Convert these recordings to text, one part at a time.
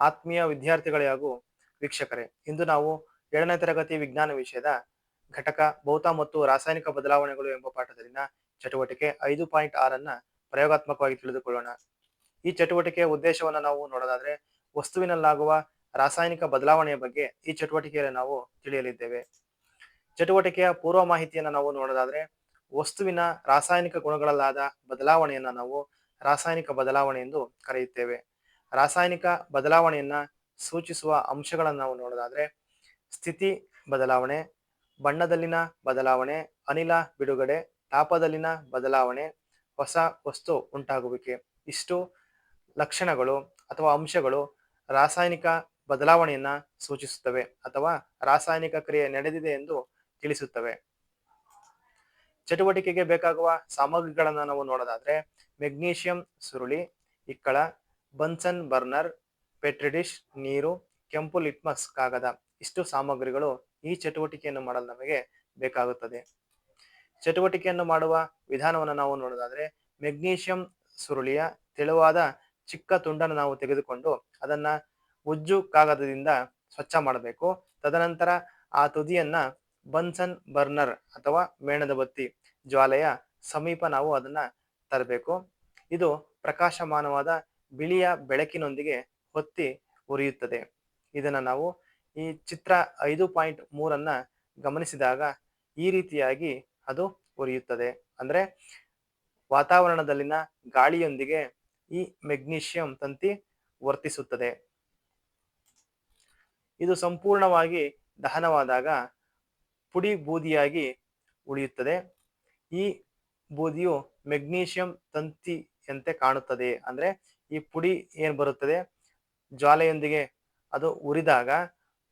ಆತ್ಮೀಯ ವಿದ್ಯಾರ್ಥಿಗಳೇ ಹಾಗೂ ವೀಕ್ಷಕರೇ, ಇಂದು ನಾವು ಏಳನೇ ತರಗತಿ ವಿಜ್ಞಾನ ವಿಷಯದ ಘಟಕ, ಭೌತ ಮತ್ತು ರಾಸಾಯನಿಕ ಬದಲಾವಣೆಗಳು ಎಂಬ ಪಾಠದಲ್ಲಿನ ಚಟುವಟಿಕೆ ಐದು ಪಾಯಿಂಟ್ ಆರನ್ನ ಪ್ರಯೋಗಾತ್ಮಕವಾಗಿ ತಿಳಿದುಕೊಳ್ಳೋಣ. ಈ ಚಟುವಟಿಕೆಯ ಉದ್ದೇಶವನ್ನು ನಾವು ನೋಡೋದಾದ್ರೆ, ವಸ್ತುವಿನಲ್ಲಾಗುವ ರಾಸಾಯನಿಕ ಬದಲಾವಣೆಯ ಬಗ್ಗೆ ಈ ಚಟುವಟಿಕೆಯಲ್ಲಿ ನಾವು ತಿಳಿಯಲಿದ್ದೇವೆ. ಚಟುವಟಿಕೆಯ ಪೂರ್ವ ಮಾಹಿತಿಯನ್ನು ನಾವು ನೋಡೋದಾದ್ರೆ, ವಸ್ತುವಿನ ರಾಸಾಯನಿಕ ಗುಣಗಳಲ್ಲಾದ ಬದಲಾವಣೆಯನ್ನ ನಾವು ರಾಸಾಯನಿಕ ಬದಲಾವಣೆ ಎಂದು ಕರೆಯುತ್ತೇವೆ. ರಾಸಾಯನಿಕ ಬದಲಾವಣೆಯನ್ನ ಸೂಚಿಸುವ ಅಂಶಗಳನ್ನು ನಾವು ನೋಡೋದಾದ್ರೆ, ಸ್ಥಿತಿ ಬದಲಾವಣೆ, ಬಣ್ಣದಲ್ಲಿನ ಬದಲಾವಣೆ, ಅನಿಲ ಬಿಡುಗಡೆ, ತಾಪದಲ್ಲಿನ ಬದಲಾವಣೆ, ಹೊಸ ವಸ್ತು ಉಂಟಾಗುವಿಕೆ. ಇಷ್ಟು ಲಕ್ಷಣಗಳು ಅಥವಾ ಅಂಶಗಳು ರಾಸಾಯನಿಕ ಬದಲಾವಣೆಯನ್ನ ಸೂಚಿಸುತ್ತವೆ ಅಥವಾ ರಾಸಾಯನಿಕ ಕ್ರಿಯೆ ನಡೆದಿದೆ ಎಂದು ತಿಳಿಸುತ್ತವೆ. ಚಟುವಟಿಕೆಗೆ ಬೇಕಾಗುವ ಸಾಮಗ್ರಿಗಳನ್ನ ನಾವು ನೋಡೋದಾದ್ರೆ, ಮೆಗ್ನೀಷಿಯಂ, ಸುರುಳಿ, ಇಕ್ಕಳ ಬನ್ಸನ್, ಬರ್ನರ್, ಪೆಟ್ರಿಡಿಶ್, ನೀರು, ಕೆಂಪು ಲಿಟ್ಮಸ್ ಕಾಗದ ಇಷ್ಟು ಸಾಮಗ್ರಿಗಳು ಈ ಚಟುವಟಿಕೆಯನ್ನು ಮಾಡಲು ನಮಗೆ ಬೇಕಾಗುತ್ತದೆ. ಚಟುವಟಿಕೆಯನ್ನು ಮಾಡುವ ವಿಧಾನವನ್ನು ನಾವು ನೋಡೋದಾದ್ರೆ ಮೆಗ್ನೀಷಿಯಂ ಸುರುಳಿಯ ತೆಳುವಾದ ಚಿಕ್ಕ ತುಂಡನ್ನು ನಾವು ತೆಗೆದುಕೊಂಡು ಅದನ್ನ ಉಜ್ಜು ಕಾಗದದಿಂದ ಸ್ವಚ್ಛ ಮಾಡಬೇಕು. ತದನಂತರ ಆ ತುದಿಯನ್ನ ಬನ್ಸನ್, ಬರ್ನರ್ ಅಥವಾ ಮೇಣದ ಬತ್ತಿ ಜ್ವಾಲೆಯ ಸಮೀಪ ನಾವು ಅದನ್ನ ತರಬೇಕು. ಇದು ಪ್ರಕಾಶಮಾನವಾದ ಬಿಳಿಯ ಬೆಳಕಿನೊಂದಿಗೆ ಹೊತ್ತಿ ಉರಿಯುತ್ತದೆ. ಇದನ್ನ ನಾವು ಈ ಚಿತ್ರ ಐದು ಪಾಯಿಂಟ್ ಮೂರನ್ನ ಗಮನಿಸಿದಾಗ ಈ ರೀತಿಯಾಗಿ ಅದು ಉರಿಯುತ್ತದೆ. ಅಂದ್ರೆ ವಾತಾವರಣದಲ್ಲಿನ ಗಾಳಿಯೊಂದಿಗೆ ಈ ಮೆಗ್ನೀಷಿಯಂ ತಂತಿ ವರ್ತಿಸುತ್ತದೆ. ಇದು ಸಂಪೂರ್ಣವಾಗಿ ದಹನವಾದಾಗ ಪುಡಿ ಬೂದಿಯಾಗಿ ಉಳಿಯುತ್ತದೆ. ಈ ಬೂದಿಯು ಮೆಗ್ನೀಷಿಯಂ ತಂತಿಯಂತೆ ಕಾಣುತ್ತದೆ. ಅಂದ್ರೆ ಈ ಪುಡಿ ಏನ್ ಬರುತ್ತದೆ? ಜ್ವಾಲೆಯೊಂದಿಗೆ ಅದು ಉರಿದಾಗ,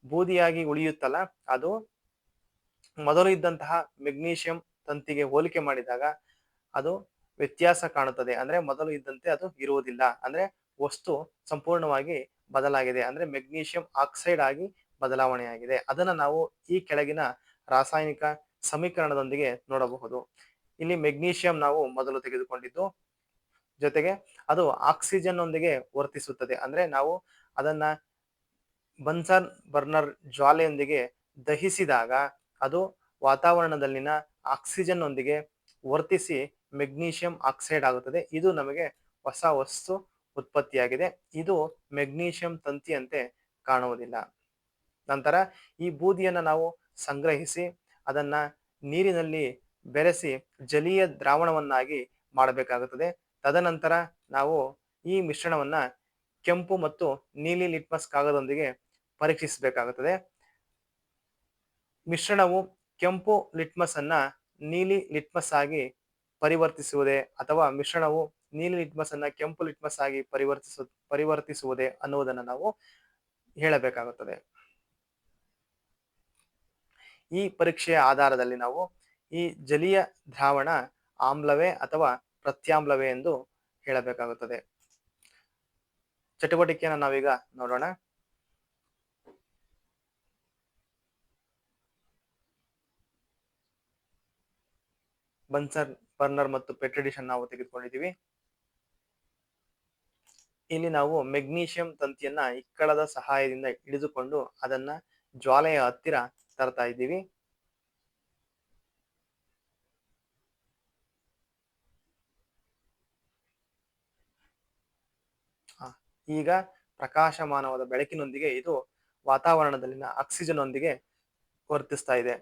ಬೂದಿಯಾಗಿ ಉಳಿಯುತ್ತಲ್ಲ, ಅದು ಮೊದಲು ಇದ್ದಂತಹ ಮೆಗ್ನೀಷಿಯಂ ತಂತಿಗೆ ಹೋಲಿಕೆ ಮಾಡಿದಾಗ ಅದು ವ್ಯತ್ಯಾಸ ಕಾಣುತ್ತದೆ. ಅಂದ್ರೆ ಮೊದಲು ಇದ್ದಂತೆ ಅದು ಇರುವುದಿಲ್ಲ. ಅಂದ್ರೆ ವಸ್ತು ಸಂಪೂರ್ಣವಾಗಿ ಬದಲಾಗಿದೆ. ಅಂದ್ರೆ ಮೆಗ್ನೀಷಿಯಂ ಆಕ್ಸೈಡ್ ಆಗಿ ಬದಲಾವಣೆಯಾಗಿದೆ. ಅದನ್ನ ನಾವು ಈ ಕೆಳಗಿನ ರಾಸಾಯನಿಕ ಸಮೀಕರಣದೊಂದಿಗೆ ನೋಡಬಹುದು. ಇಲ್ಲಿ ಮೆಗ್ನೀಷಿಯಂ ನಾವು ಮೊದಲು ತೆಗೆದುಕೊಂಡಿದ್ದು ಜೊತೆಗೆ ಅದು ಆಕ್ಸಿಜನ್ ಒಂದಿಗೆ ವರ್ತಿಸುತ್ತದೆ. ಅಂದ್ರೆ ನಾವು ಅದನ್ನ ಬನ್ಸನ್ ಬರ್ನರ್ ಜ್ವಾಲೆಯೊಂದಿಗೆ ದಹಿಸಿದಾಗ ಅದು ವಾತಾವರಣದಲ್ಲಿನ ಆಕ್ಸಿಜನ್ ಒಂದಿಗೆ ವರ್ತಿಸಿ ಮೆಗ್ನೀಷಿಯಂ ಆಕ್ಸೈಡ್ ಆಗುತ್ತದೆ. ಇದು ನಮಗೆ ಹೊಸ ವಸ್ತು ಉತ್ಪತ್ತಿಯಾಗಿದೆ. ಇದು ಮೆಗ್ನೀಷಿಯಂ ತಂತಿಯಂತೆ ಕಾಣುವುದಿಲ್ಲ. ನಂತರ ಈ ಬೂದಿಯನ್ನು ನಾವು ಸಂಗ್ರಹಿಸಿ ಅದನ್ನ ನೀರಿನಲ್ಲಿ ಬೆರೆಸಿ ಜಲೀಯ ದ್ರಾವಣವನ್ನಾಗಿ ಮಾಡಬೇಕಾಗುತ್ತದೆ. ತದನಂತರ ನಾವು ಈ ಮಿಶ್ರಣವನ್ನ ಕೆಂಪು ಮತ್ತು ನೀಲಿ ಲಿಟ್ಮಸ್ ಕಾಗದೊಂದಿಗೆ ಪರೀಕ್ಷಿಸಬೇಕಾಗುತ್ತದೆ. ಮಿಶ್ರಣವು ಕೆಂಪು ಲಿಟ್ಮಸ್ ಅನ್ನ ನೀಲಿ ಲಿಟ್ಮಸ್ ಆಗಿ ಪರಿವರ್ತಿಸುವುದೇ ಅಥವಾ ಮಿಶ್ರಣವು ನೀಲಿ ಲಿಟ್ಮಸ್ ಅನ್ನ ಕೆಂಪು ಲಿಟ್ಮಸ್ ಆಗಿ ಪರಿವರ್ತಿಸು, ಪರಿವರ್ತಿಸುವುದೇ ಅನ್ನುವುದನ್ನು ನಾವು ಹೇಳಬೇಕಾಗುತ್ತದೆ. ಈ ಪರೀಕ್ಷೆಯ ಆಧಾರದಲ್ಲಿ ನಾವು ಈ ಜಲೀಯ ದ್ರಾವಣ ಆಮ್ಲವೇ ಅಥವಾ ಪ್ರತ್ಯಾಮ್ಲವೇ ಎಂದು ಹೇಳಬೇಕಾಗುತ್ತದೆ. ಚಟುವಟಿಕೆಯನ್ನು ನಾವೀಗ ನೋಡೋಣ. ಬನ್ಸರ್, ಬರ್ನರ್ ಮತ್ತು ಪೆಟ್ರಿಡಿಷನ್ ನಾವು ತೆಗೆದುಕೊಂಡಿದ್ದೀವಿ. ಇಲ್ಲಿ ನಾವು ಮೆಗ್ನೀಷಿಯಂ ತಂತಿಯನ್ನ ಇಕ್ಕಳದ ಸಹಾಯದಿಂದ ಹಿಡಿದುಕೊಂಡು ಅದನ್ನ ಜ್ವಾಲೆಯ ಹತ್ತಿರ ತರ್ತಾ ಇದ್ದೀವಿ. ಈಗ ಪ್ರಕಾಶಮಾನವಾದ ಬೆಳಕಿನೊಂದಿಗೆ ಇದು ವಾತಾವರಣದಲ್ಲಿನ ಆಕ್ಸಿಜನ್ ಒಂದಿಗೆ ವರ್ತಿಸ್ತಾ ಇದೆ.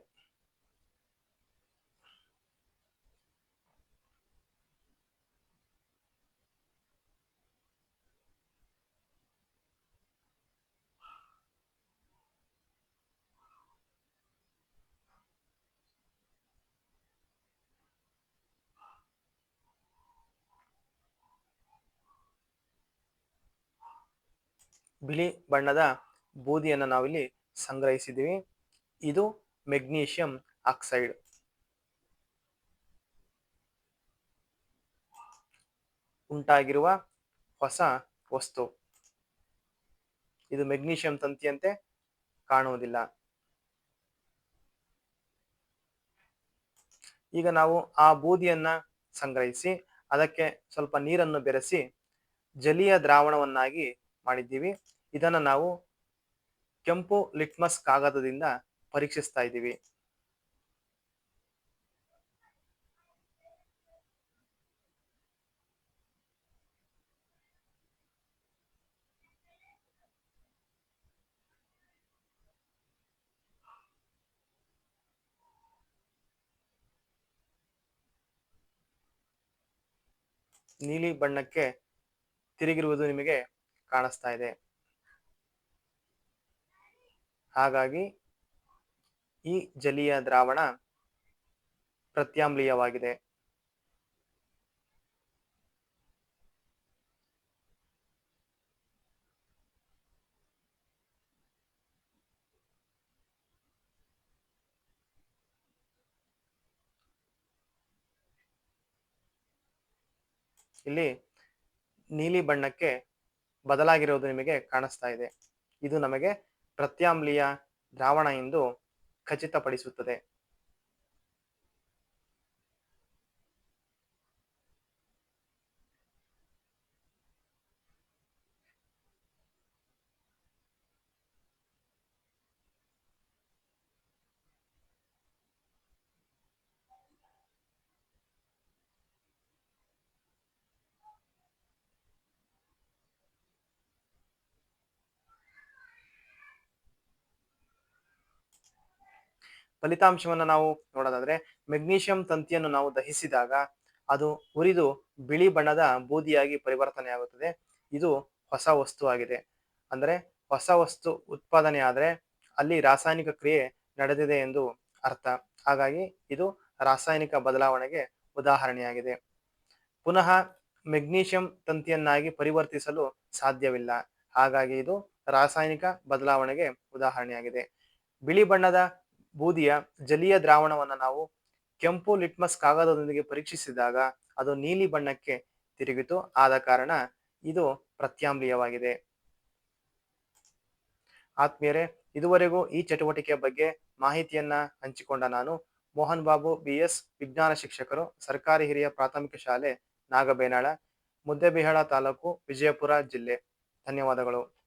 ಬಿಳಿ ಬಣ್ಣದ ಬೂದಿಯನ್ನು ನಾವಿಲ್ಲಿ ಸಂಗ್ರಹಿಸಿದ್ದೀವಿ. ಇದು ಮೆಗ್ನೀಷಿಯಂ ಆಕ್ಸೈಡ್. ಉಂಟಾಗಿರುವ ಹೊಸ ವಸ್ತು. ಇದು ಮೆಗ್ನೀಷಿಯಂ ತಂತಿಯಂತೆ ಕಾಣುವುದಿಲ್ಲ. ಈಗ ನಾವು ಆ ಬೂದಿಯನ್ನ ಸಂಗ್ರಹಿಸಿ, ಅದಕ್ಕೆ ಸ್ವಲ್ಪ ನೀರನ್ನು ಬೆರೆಸಿ, ಜಲೀಯ ದ್ರಾವಣವನ್ನಾಗಿ ಮಾಡಿದ್ದೀವಿ. ಇದನ್ನ ನಾವು ಕೆಂಪು ಲಿಟ್ಮಸ್ ಕಾಗದದಿಂದ ಪರೀಕ್ಷಿಸ್ತಾ ಇದ್ದೀವಿ. ನೀಲಿ ಬಣ್ಣಕ್ಕೆ ತಿರುಗಿರುವುದು ನಿಮಗೆ ಕಾಣಿಸ್ತಾ ಇದೆ. ಹಾಗಾಗಿ ಈ ಜಲೀಯ ದ್ರಾವಣ ಪ್ರತ್ಯಾಮ್ಲೀಯವಾಗಿದೆ. ಇಲ್ಲಿ ನೀಲಿ ಬಣ್ಣಕ್ಕೆ ಬದಲಾಗಿರುವುದು ನಿಮಗೆ ಕಾಣಿಸ್ತಾ ಇದೆ. ಇದು ನಮಗೆ ಪ್ರತ್ಯಾಮ್ಲೀಯ ದ್ರಾವಣ ಎಂದು ಖಚಿತಪಡಿಸುತ್ತದೆ. ಫಲಿತಾಂಶವನ್ನು ನಾವು ನೋಡೋದಾದ್ರೆ ಮೆಗ್ನೀಷಿಯಂ ತಂತಿಯನ್ನು ನಾವು ದಹಿಸಿದಾಗ ಅದು ಉರಿದು ಬಿಳಿ ಬಣ್ಣದ ಬೂದಿಯಾಗಿ ಪರಿವರ್ತನೆ ಆಗುತ್ತದೆ. ಇದು ಹೊಸ ವಸ್ತು ಆಗಿದೆ. ಅಂದ್ರೆ ಹೊಸ ವಸ್ತು ಉತ್ಪಾದನೆ ಆದ್ರೆ ಅಲ್ಲಿ ರಾಸಾಯನಿಕ ಕ್ರಿಯೆ ನಡೆದಿದೆ ಎಂದು ಅರ್ಥ. ಹಾಗಾಗಿ ಇದು ರಾಸಾಯನಿಕ ಬದಲಾವಣೆಗೆ ಉದಾಹರಣೆಯಾಗಿದೆ. ಪುನಃ ಮೆಗ್ನೀಷಿಯಂ ತಂತಿಯನ್ನಾಗಿ ಪರಿವರ್ತಿಸಲು ಸಾಧ್ಯವಿಲ್ಲ. ಹಾಗಾಗಿ ಇದು ರಾಸಾಯನಿಕ ಬದಲಾವಣೆಗೆ ಉದಾಹರಣೆಯಾಗಿದೆ. ಬಿಳಿ ಬಣ್ಣದ ಬೂದಿಯ ಜಲೀಯ ದ್ರಾವಣವನ್ನು ನಾವು ಕೆಂಪು ಲಿಟ್ಮಸ್ ಕಾಗದದೊಂದಿಗೆ ಪರೀಕ್ಷಿಸಿದಾಗ ಅದು ನೀಲಿ ಬಣ್ಣಕ್ಕೆ ತಿರುಗಿತು. ಆದ ಕಾರಣ ಇದು ಪ್ರತ್ಯಾಮ್ಲೀಯವಾಗಿದೆ ಆತ್ಮೀಯರೇ, ಇದುವರೆಗೂ ಈ ಚಟುವಟಿಕೆಯ ಬಗ್ಗೆ ಮಾಹಿತಿಯನ್ನ ಹಂಚಿಕೊಂಡ ನಾನು ಮೋಹನ್ ಬಾಬು ಬಿ ಎಸ್ ವಿಜ್ಞಾನ ಶಿಕ್ಷಕರು, ಸರ್ಕಾರಿ ಹಿರಿಯ ಪ್ರಾಥಮಿಕ ಶಾಲೆ ನಾಗಬೇನಾಳ, ಮುದ್ದೆಬಿಹಾಳ ತಾಲೂಕು ವಿಜಯಪುರ ಜಿಲ್ಲೆ. ಧನ್ಯವಾದಗಳು.